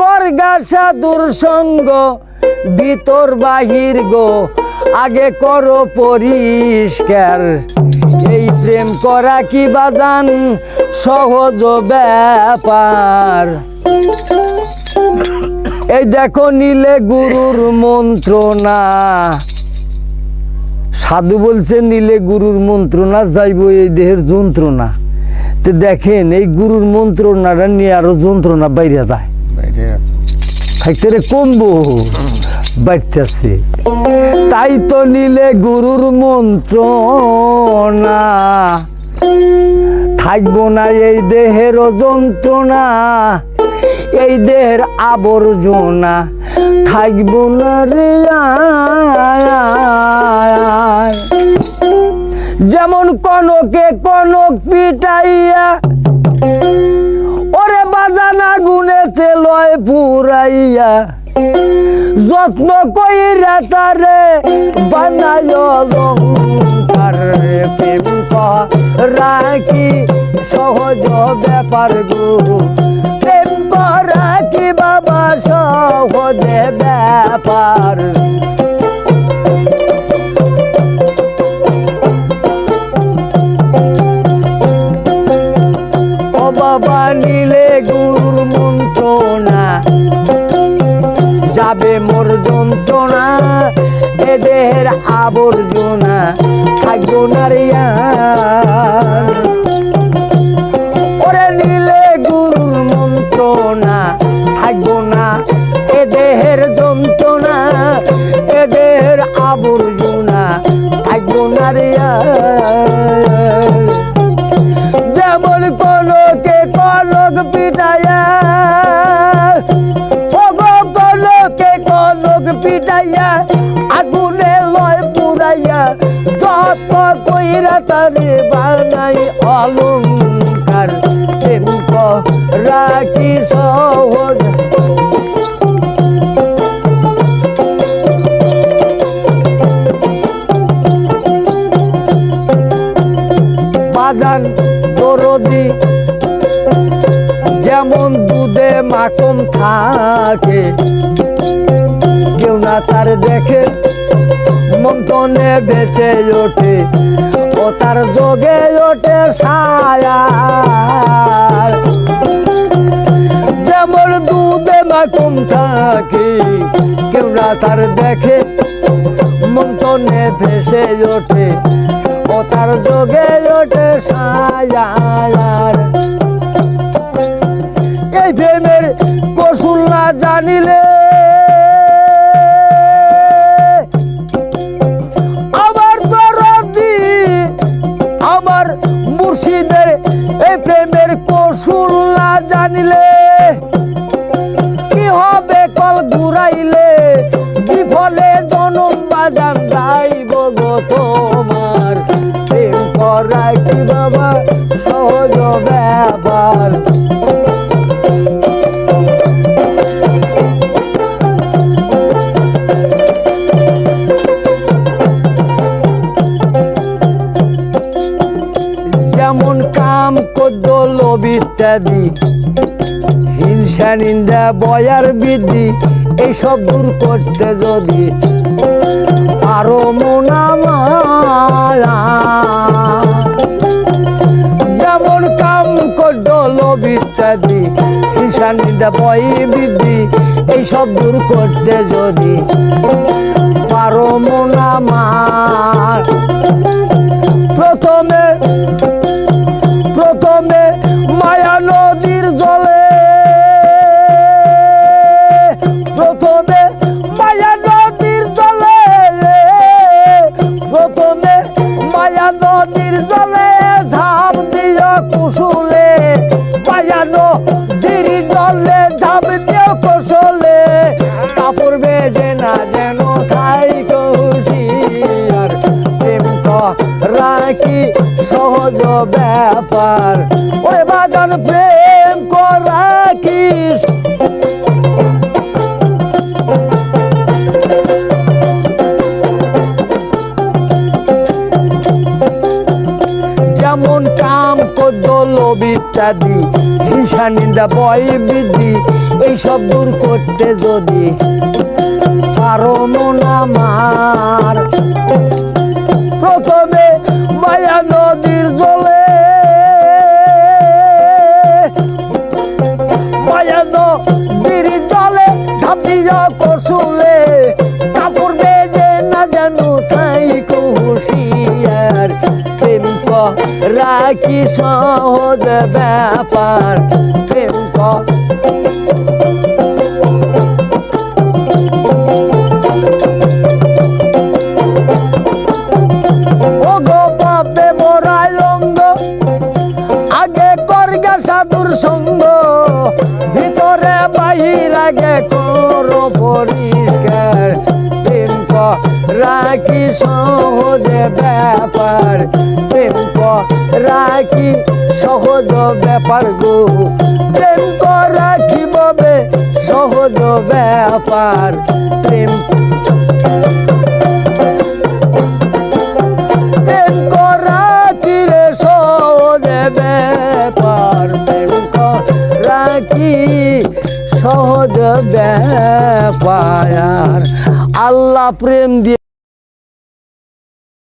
করগা সাধুর সঙ্গ ভিতর বাহির গো। আগে করো পরিষ্কার। এই প্রেম করা কি বাজান সহজ ব্যাপার। এই দেখো নীলে গুরুর মন্ত্রণা। সাধু বলছে, নীলে গুরুর মন্ত্রণা, যাইব এই দেহের যন্ত্রণা। তো দেখেন, এই গুরুর মন্ত্রণাটা নিয়ে আরও যন্ত্রণা বাইরে যায়। থাকতে রে কমবো। বাড়তেছে। তাই তো নিলে গুরুর মন্ত্রণা। থাকব না এই দেহের যন্ত্রণা, এই দেহের আবর্জনা। থাকব না রে। যেমন কনকে কনক পিটাইয়া পুরাইয়া যত্ন কইরা তারে বানায় অলংকার রে প্রেম রাখি সহজ ব্যাপার গো, প্রেম রাখি বাবা সহজ ব্যাপার? যাবে মোর যন্ত্রণা, এ দেহের আবর্জনা থাকব ওরে নিলে গুরুর মন্ত্রণা থাকব না, এ দেহের যন্ত্রণা, এ দেহের আবর্জনা থাকব না রে যেমন কলকে কলক পিটাইয়া যত কইরা তারে বানাই অলংকার। প্রেম রাখি সহজ। বাজান দরদি, যেমন দুধে মাখন থাকে, কেউ না তার দেখে মন্তনে ভেসে ওঠে ও তার যোগে ওঠে ছায়া। যেমন দুধে মাখন থাকে, কেউ না তার দেখে মন্তনে ভেসে ওঠে ও তার যোগে ওঠে সায়ার এই প্রেমের কসুল না জানিলে মুর্শিদের এই প্রেমের কৌশল না জানিলে কি হবে? কল ঘুরাইলে বিফলে জনম বাজান যাইব গো তোমার। প্রেম করা কি বাবা? সহজ ব্যাপার ইত্যাদি হিংসা, নিন্দা, বয়ার বৃদ্ধি এইসব দূর করতে যদি আরও মোনামায়া যেমন কাম লোভ ইত্যাদি, হিংসা, নিন্দা বয় বৃদ্ধি এইসব দূর করতে যদি পারো মোনামার প্রথমে মায়া নদীর জলে ঝাঁপ দিও কুশুলে মায়া নদীর জলে ঝাঁপ দিও কুশলে। কাপড় বেজে না যেন খাই কৌশি আর প্রেম রাখি সহজ ব্যাপার? ওরে বাগান প্রেম করাকিস যেমন নিন্দা ভয় বৃদ্ধি এইসব দূর করতে যদি পারো মন আমার। প্রথমে মায়া নদীর জলে, মায়া নদীর জলে ঝাঁপিয়া কসুলে কাপড় বেজে না জানো তাই কুশিয়ার। রাখি সহজ ব্যাপার সাধুর সঙ্গ ভিতরে বাহির আগে করো প্রেম রাখি সহজে ব্যাপার। প্রেম রাখি সহজ ব্যাপার গো। প্রেম রাখি ববে সহজ ব্যাপার। প্রেম কিরে সহজে ব্যাপার। প্রেম কি সহজ ব্যাপার। আল্লাহ প্রেম দিয়ে